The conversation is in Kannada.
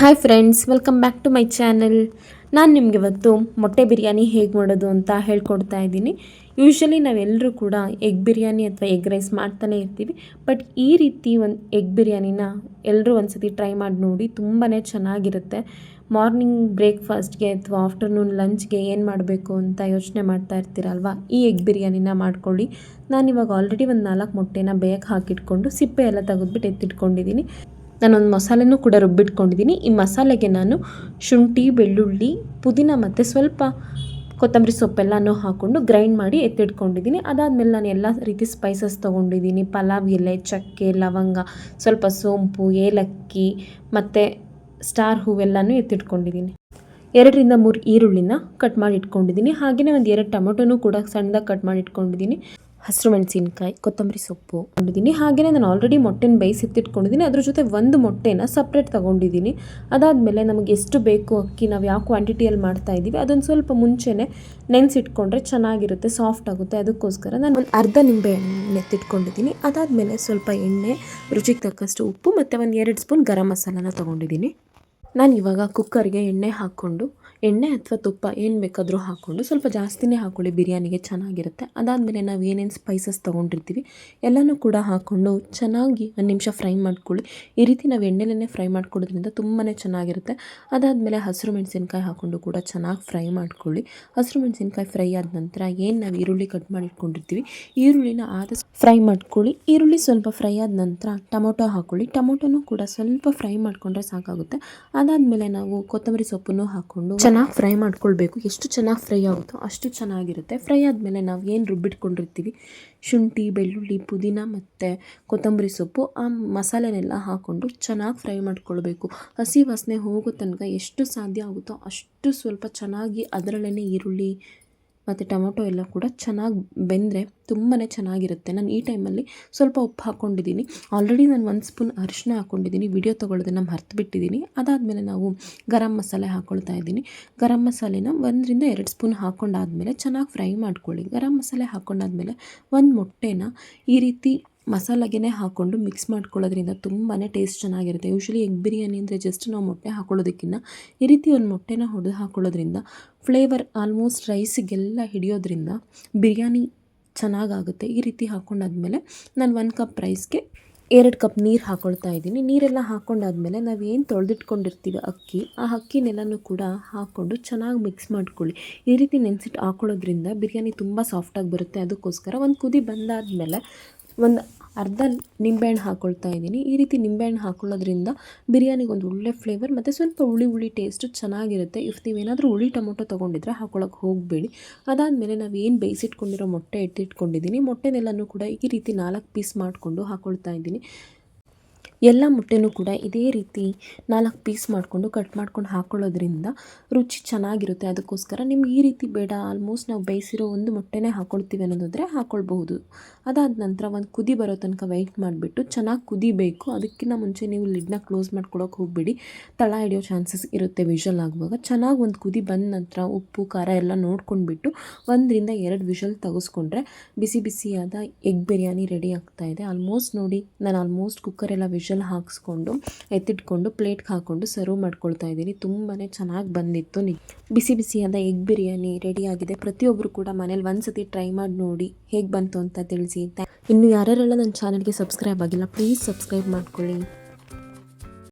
Hi friends welcome back to my channel ನಾನು ನಿಮಗೆ ಇವತ್ತು ಮೊಟ್ಟೆ ಬಿರಿಯಾನಿ ಹೇಗೆ ಮಾಡೋದು ಅಂತ ಹೇಳ್ಕೊಡ್ತಾ ಇದ್ದೀನಿ. ಯೂಶ್ವಲಿ ನಾವೆಲ್ಲರೂ ಕೂಡ ಎಗ್ ಬಿರಿಯಾನಿ ಅಥವಾ ಎಗ್ ರೈಸ್ ಮಾಡ್ತಾನೆ ಇರ್ತೀವಿ. ಬಟ್ ಈ ರೀತಿ ಒಂದು ಎಗ್ ಬಿರಿಯಾನಿನ ಎಲ್ಲರೂ ಒಂದ್ಸತಿ ಟ್ರೈ ಮಾಡಿ ನೋಡಿ ತುಂಬಾ ಚೆನ್ನಾಗಿರುತ್ತೆ. ಮಾರ್ನಿಂಗ್ ಬ್ರೇಕ್ಫಾಸ್ಟ್ಗೆ ಅಥವಾ ಆಫ್ಟರ್ನೂನ್ ಲಂಚ್ಗೆ ಏನು ಮಾಡಬೇಕು ಅಂತ ಯೋಚನೆ ಮಾಡ್ತಾ ಇರ್ತೀರಲ್ವ, ಈ ಎಗ್ ಬಿರಿಯಾನಿನ ಮಾಡ್ಕೊಳ್ಳಿ. ನಾನಿವಾಗ ಆಲ್ರೆಡಿ ಒಂದು ನಾಲ್ಕು ಮೊಟ್ಟೆನ ಬೇಯಕ್ಕೆ ಹಾಕಿಟ್ಕೊಂಡು ಸಿಪ್ಪೆ ಎಲ್ಲ ತೆಗೆದ್ಬಿಟ್ಟು ಎತ್ತಿಟ್ಕೊಂಡಿದ್ದೀನಿ. ನಾನೊಂದು ಮಸಾಲೆನೂ ಕೂಡ ರುಬ್ಬಿಟ್ಕೊಂಡಿದ್ದೀನಿ. ಈ ಮಸಾಲೆಗೆ ನಾನು ಶುಂಠಿ, ಬೆಳ್ಳುಳ್ಳಿ, ಪುದೀನ ಮತ್ತು ಸ್ವಲ್ಪ ಕೊತ್ತಂಬರಿ ಸೊಪ್ಪೆಲ್ಲನೂ ಹಾಕ್ಕೊಂಡು ಗ್ರೈಂಡ್ ಮಾಡಿ ಎತ್ತಿಟ್ಕೊಂಡಿದ್ದೀನಿ. ಅದಾದಮೇಲೆ ನಾನು ಎಲ್ಲ ರೀತಿ ಸ್ಪೈಸಸ್ ತೊಗೊಂಡಿದ್ದೀನಿ. ಪಲಾವ್, ಎಲೆ, ಚಕ್ಕೆ, ಲವಂಗ, ಸ್ವಲ್ಪ ಸೋಂಪು, ಏಲಕ್ಕಿ ಮತ್ತು ಸ್ಟಾರ್ ಹೂವೆಲ್ಲನೂ ಎತ್ತಿಟ್ಕೊಂಡಿದ್ದೀನಿ. ಎರಡರಿಂದ ಮೂರು ಈರುಳ್ಳಿನ ಕಟ್ ಮಾಡಿ ಇಟ್ಕೊಂಡಿದ್ದೀನಿ. ಹಾಗೆಯೇ ಒಂದು ಎರಡು ಟೊಮೊಟೊನೂ ಕೂಡ ಸಣ್ಣದಾಗಿ ಕಟ್ ಮಾಡಿ ಇಟ್ಕೊಂಡಿದ್ದೀನಿ. ಹಸಿರು ಮೆಣಸಿನ್ಕಾಯಿ, ಕೊತ್ತಂಬರಿ ಸೊಪ್ಪು ಕೊಂಡಿದ್ದೀನಿ ಹಾಗೆಯೇ ನಾನು ಆಲ್ರೆಡಿ ಮೊಟ್ಟೆನ ಬೇಯಿಸಿಟ್ಟಿಟ್ಕೊಂಡಿದ್ದೀನಿ. ಅದ್ರ ಜೊತೆ ಒಂದು ಮೊಟ್ಟೆನ ಸಪ್ರೇಟ್ ತೊಗೊಂಡಿದ್ದೀನಿ. ಅದಾದಮೇಲೆ ನಮಗೆ ಎಷ್ಟು ಬೇಕು ಅಕ್ಕಿ, ನಾವು ಯಾವ ಕ್ವಾಂಟಿಟಿಯಲ್ಲಿ ಮಾಡ್ತಾ ಇದ್ದೀವಿ ಅದೊಂದು ಸ್ವಲ್ಪ ಮುಂಚೆನೇ ನೆನೆಸಿಟ್ಕೊಂಡ್ರೆ ಚೆನ್ನಾಗಿರುತ್ತೆ ಸಾಫ್ಟ್ ಆಗುತ್ತೆ. ಅದಕ್ಕೋಸ್ಕರ ನಾನು ಒಂದು ಅರ್ಧ ನಿಂಬೆ ನೆತ್ತಿಟ್ಕೊಂಡಿದ್ದೀನಿ ಎತ್ತಿಟ್ಕೊಂಡಿದ್ದೀನಿ ಅದಾದಮೇಲೆ ಸ್ವಲ್ಪ ಎಣ್ಣೆ, ರುಚಿಗೆ ತಕ್ಕಷ್ಟು ಉಪ್ಪು ಮತ್ತು ಒಂದು ಎರಡು ಸ್ಪೂನ್ ಗರಂ ಮಸಾಲಾನ ತೊಗೊಂಡಿದ್ದೀನಿ. ನಾನು ಇವಾಗ ಕುಕ್ಕರ್ಗೆ ಎಣ್ಣೆ ಹಾಕ್ಕೊಂಡು ಎಣ್ಣೆ ಅಥವಾ ತುಪ್ಪ ಏನು ಬೇಕಾದರೂ ಹಾಕ್ಕೊಂಡು ಸ್ವಲ್ಪ ಜಾಸ್ತಿನೇ ಹಾಕ್ಕೊಳ್ಳಿ ಬಿರಿಯಾನಿಗೆ ಚೆನ್ನಾಗಿರುತ್ತೆ. ಅದಾದಮೇಲೆ ನಾವು ಏನೇನು ಸ್ಪೈಸಸ್ ತೊಗೊಂಡಿರ್ತೀವಿ, ಎಲ್ಲನೂ ಕೂಡ ಹಾಕ್ಕೊಂಡು ಚೆನ್ನಾಗಿ ಒಂದು ನಿಮಿಷ ಫ್ರೈ ಮಾಡ್ಕೊಳ್ಳಿ. ಈ ರೀತಿ ನಾವು ಎಣ್ಣೆಲೇ ಫ್ರೈ ಮಾಡ್ಕೊಡೋದ್ರಿಂದ ತುಂಬಾ ಚೆನ್ನಾಗಿರುತ್ತೆ. ಅದಾದಮೇಲೆ ಹಸಿರು ಮೆಣಸಿನ್ಕಾಯಿ ಹಾಕ್ಕೊಂಡು ಕೂಡ ಚೆನ್ನಾಗಿ ಫ್ರೈ ಮಾಡ್ಕೊಳ್ಳಿ. ಹಸಿರು ಮೆಣಸಿನ್ಕಾಯಿ ಫ್ರೈ ಆದ ನಂತರ ಏನು ನಾವು ಈರುಳ್ಳಿ ಕಟ್ ಮಾಡಿ ಇಟ್ಕೊಂಡಿರ್ತೀವಿ ಈರುಳ್ಳಿನ ಆದಷ್ಟು ಫ್ರೈ ಮಾಡ್ಕೊಳ್ಳಿ. ಈರುಳ್ಳಿ ಸ್ವಲ್ಪ ಫ್ರೈ ಆದ ನಂತರ ಟೊಮೊಟೊ ಹಾಕ್ಕೊಳ್ಳಿ ಟೊಮೊಟೊನೂ ಕೂಡ ಸ್ವಲ್ಪ ಫ್ರೈ ಮಾಡಿಕೊಂಡ್ರೆ ಸಾಕಾಗುತ್ತೆ. ಅದಾದಮೇಲೆ ನಾವು ಕೊತ್ತಂಬರಿ ಸೊಪ್ಪನ್ನು ಹಾಕ್ಕೊಂಡು ಚೆನ್ನಾಗಿ ಫ್ರೈ ಮಾಡ್ಕೊಳ್ಬೇಕು. ಎಷ್ಟು ಚೆನ್ನಾಗಿ ಫ್ರೈ ಆಗುತ್ತೋ ಅಷ್ಟು ಚೆನ್ನಾಗಿರುತ್ತೆ. ಫ್ರೈ ಆದಮೇಲೆ ನಾವು ಏನು ರುಬ್ಬಿಟ್ಕೊಂಡಿರ್ತೀವಿ? ಶುಂಠಿ, ಬೆಳ್ಳುಳ್ಳಿ, ಪುದೀನ ಮತ್ತು ಕೊತ್ತಂಬರಿ ಸೊಪ್ಪು. ಆ ಮಸಾಲೆನೆಲ್ಲ ಹಾಕ್ಕೊಂಡು ಚೆನ್ನಾಗಿ ಫ್ರೈ ಮಾಡ್ಕೊಳ್ಬೇಕು. ಹಸಿ ವಾಸನೆ ಹೋಗೋ ತನಕ ಎಷ್ಟು ಸಾಧ್ಯ ಆಗುತ್ತೋ ಅಷ್ಟು ಸ್ವಲ್ಪ ಚೆನ್ನಾಗಿ ಅದರಲ್ಲೇ ಈರುಳ್ಳಿ ಮತ್ತು ಟೊಮೊಟೊ ಎಲ್ಲ ಕೂಡ ಚೆನ್ನಾಗಿ ಬೆಂದರೆ ತುಂಬಾ ಚೆನ್ನಾಗಿರುತ್ತೆ. ನಾನು ಈ ಟೈಮಲ್ಲಿ ಸ್ವಲ್ಪ ಉಪ್ಪು ಹಾಕ್ಕೊಂಡಿದ್ದೀನಿ ಆಲ್ರೆಡಿ ನಾನು ಒಂದು ಸ್ಪೂನ್ ಅರಿಶಿನ ಹಾಕ್ಕೊಂಡಿದ್ದೀನಿ ವಿಡಿಯೋ ತೊಗೊಳ್ಳೋದನ್ನು ಮರ್ತು ಬಿಟ್ಟಿದ್ದೀನಿ ಅದಾದಮೇಲೆ ನಾವು ಗರಂ ಮಸಾಲೆ ಹಾಕ್ಕೊಳ್ತಾ ಇದ್ದೀನಿ. ಗರಂ ಮಸಾಲೆನ ಒಂದರಿಂದ ಎರಡು ಸ್ಪೂನ್ ಹಾಕ್ಕೊಂಡಾದ್ಮೇಲೆ ಚೆನ್ನಾಗಿ ಫ್ರೈ ಮಾಡ್ಕೊಳ್ಳಿ. ಗರಂ ಮಸಾಲೆ ಹಾಕ್ಕೊಂಡಾದ್ಮೇಲೆ ಒಂದು ಮೊಟ್ಟೆನ ಈ ರೀತಿ ಮಸಾಲಾಗೆ ಹಾಕ್ಕೊಂಡು ಮಿಕ್ಸ್ ಮಾಡ್ಕೊಳ್ಳೋದ್ರಿಂದ ತುಂಬಾ ಟೇಸ್ಟ್ ಚೆನ್ನಾಗಿರುತ್ತೆ. ಯೂಶ್ವಲಿ ಎಗ್ ಬಿರಿಯಾನಿ ಅಂದರೆ ಜಸ್ಟ್ ನಾವು ಮೊಟ್ಟೆ ಹಾಕೊಳ್ಳೋದಕ್ಕಿಂತ ಈ ರೀತಿ ಒಂದು ಮೊಟ್ಟೆನ ಹೊಡೆದು ಹಾಕೊಳ್ಳೋದ್ರಿಂದ ಫ್ಲೇವರ್ ಆಲ್ಮೋಸ್ಟ್ ರೈಸಿಗೆಲ್ಲ ಹಿಡಿಯೋದ್ರಿಂದ ಬಿರಿಯಾನಿ ಚೆನ್ನಾಗಾಗುತ್ತೆ. ಈ ರೀತಿ ಹಾಕ್ಕೊಂಡಾದ್ಮೇಲೆ ನಾನು ಒಂದು ಕಪ್ ರೈಸ್ಗೆ ಎರಡು ಕಪ್ ನೀರು ಹಾಕ್ಕೊಳ್ತಾ ಇದ್ದೀನಿ. ನೀರೆಲ್ಲ ಹಾಕ್ಕೊಂಡಾದ್ಮೇಲೆ ನಾವು ಏನು ತೊಳೆದಿಟ್ಕೊಂಡಿರ್ತೀವಿ ಅಕ್ಕಿ, ಆ ಅಕ್ಕಿನೆಲ್ಲನೂ ಕೂಡ ಹಾಕ್ಕೊಂಡು ಚೆನ್ನಾಗಿ ಮಿಕ್ಸ್ ಮಾಡ್ಕೊಳ್ಳಿ. ಈ ರೀತಿ ನೆನೆಸಿಟ್ಟು ಹಾಕೊಳ್ಳೋದ್ರಿಂದ ಬಿರಿಯಾನಿ ತುಂಬ ಸಾಫ್ಟಾಗಿ ಬರುತ್ತೆ. ಅದಕ್ಕೋಸ್ಕರ ಒಂದು ಕುದಿ ಬಂದಾದಮೇಲೆ ಒಂದು ಅರ್ಧ ನಿಂಬೆಹಣ್ಣು ಹಾಕ್ಕೊಳ್ತಾ ಇದ್ದೀನಿ. ಈ ರೀತಿ ನಿಂಬೆಹಣ್ಣು ಹಾಕೊಳ್ಳೋದ್ರಿಂದ ಬಿರಿಯಾನಿಗೆ ಒಂದು ಒಳ್ಳೆ ಫ್ಲೇವರ್ ಮತ್ತು ಸ್ವಲ್ಪ ಹುಳಿ ಹುಳಿ ಟೇಸ್ಟು ಚೆನ್ನಾಗಿರುತ್ತೆ. ಇಫ್ ನೀವೇನಾದರೂ ಹುಳಿ ಟೊಮೊಟೊ ತೊಗೊಂಡಿದ್ರೆ ಹಾಕೊಳ್ಳೋಕೆ ಹೋಗಬೇಡಿ. ಅದಾದಮೇಲೆ ನಾವು ಏನು ಬೇಯಿಸಿಟ್ಕೊಂಡಿರೋ ಮೊಟ್ಟೆ ಎತ್ತಿಟ್ಕೊಂಡಿದ್ದೀನಿ ಮೊಟ್ಟೆನೆಲ್ಲನೂ ಕೂಡ ಈ ರೀತಿ ನಾಲ್ಕು ಪೀಸ್ ಮಾಡಿಕೊಂಡು ಹಾಕ್ಕೊಳ್ತಾ ಇದ್ದೀನಿ. ಎಲ್ಲ ಮೊಟ್ಟೆನೂ ಕೂಡ ಇದೇ ರೀತಿ ನಾಲ್ಕು ಪೀಸ್ ಮಾಡಿಕೊಂಡು, ಕಟ್ ಮಾಡ್ಕೊಂಡು ಹಾಕ್ಕೊಳ್ಳೋದ್ರಿಂದ ರುಚಿ ಚೆನ್ನಾಗಿರುತ್ತೆ. ಅದಕ್ಕೋಸ್ಕರ ನಿಮ್ಗೆ ಈ ರೀತಿ ಬೇಡ ಆಲ್ಮೋಸ್ಟ್ ನಾವು ಬೇಯಿಸಿರೋ ಒಂದು ಮೊಟ್ಟೆನೇ ಹಾಕ್ಕೊಳ್ತೀವಿ ಅನ್ನೋದಾದರೆ ಹಾಕ್ಕೊಳ್ಬಹುದು ಅದಾದ ನಂತರ ಒಂದು ಕುದಿ ಬರೋ ತನಕ ವೆಯ್ಟ್ ಮಾಡಿಬಿಟ್ಟು ಚೆನ್ನಾಗಿ ಕುದಿಬೇಕು. ಅದಕ್ಕಿಂತ ಮುಂಚೆ ನೀವು ಲಿಡ್ನ ಕ್ಲೋಸ್ ಮಾಡ್ಕೊಳಕ್ಕೆ ಹೋಗಬೇಡಿ. ತಳ ಹಿಡಿಯೋ ಚಾನ್ಸಸ್ ಇರುತ್ತೆ ವಿಷಲ್ ಆಗುವಾಗ. ಚೆನ್ನಾಗಿ ಒಂದು ಕುದಿ ಬಂದ ನಂತರ ಉಪ್ಪು, ಖಾರ ಎಲ್ಲ ನೋಡ್ಕೊಂಡ್ಬಿಟ್ಟು ಒಂದರಿಂದ ಎರಡು ವಿಷಲ್ ತೆಗೆಸ್ಕೊಂಡ್ರೆ ಬಿಸಿ ಬಿಸಿಯಾದ ಎಗ್ ಬಿರಿಯಾನಿ ರೆಡಿ ಆಗ್ತಾ ಇದೆ. ಆಲ್ಮೋಸ್ಟ್ ನೋಡಿ, ನಾನು ಆಲ್ಮೋಸ್ಟ್ ಕುಕ್ಕರೆಲ್ಲ ವಿಷಲ್ ಹಾಕಿಸ್ಕೊಂಡು, ಎತ್ತಿಟ್ಕೊಂಡು, ಪ್ಲೇಟ್ಗೆ ಹಾಕ್ಕೊಂಡು ಸರ್ವ್ ಮಾಡ್ಕೊಳ್ತಾ ಇದ್ದೀನಿ. ತುಂಬಾ ಚೆನ್ನಾಗಿ ಬಂದಿತ್ತು. ಬಿಸಿ ಬಿಸಿಯಾದ ಎಗ್ ಬಿರಿಯಾನಿ ರೆಡಿ ಆಗಿದೆ. ಪ್ರತಿಯೊಬ್ಬರು ಕೂಡ ಮನೇಲಿ ಒಂದ್ಸತಿ ಟ್ರೈ ಮಾಡಿ ನೋಡಿ ಹೇಗೆ ಬಂತು ಅಂತ ತಿಳಿಸಿ. ಇನ್ನು ಯಾರ್ಯಾರೆಲ್ಲ ನನ್ನ ಚಾನಲ್ಗೆ ಸಬ್ಸ್ಕ್ರೈಬ್ ಆಗಿಲ್ಲ ಪ್ಲೀಸ್ ಸಬ್ಸ್ಕ್ರೈಬ್ ಮಾಡ್ಕೊಳ್ಳಿ.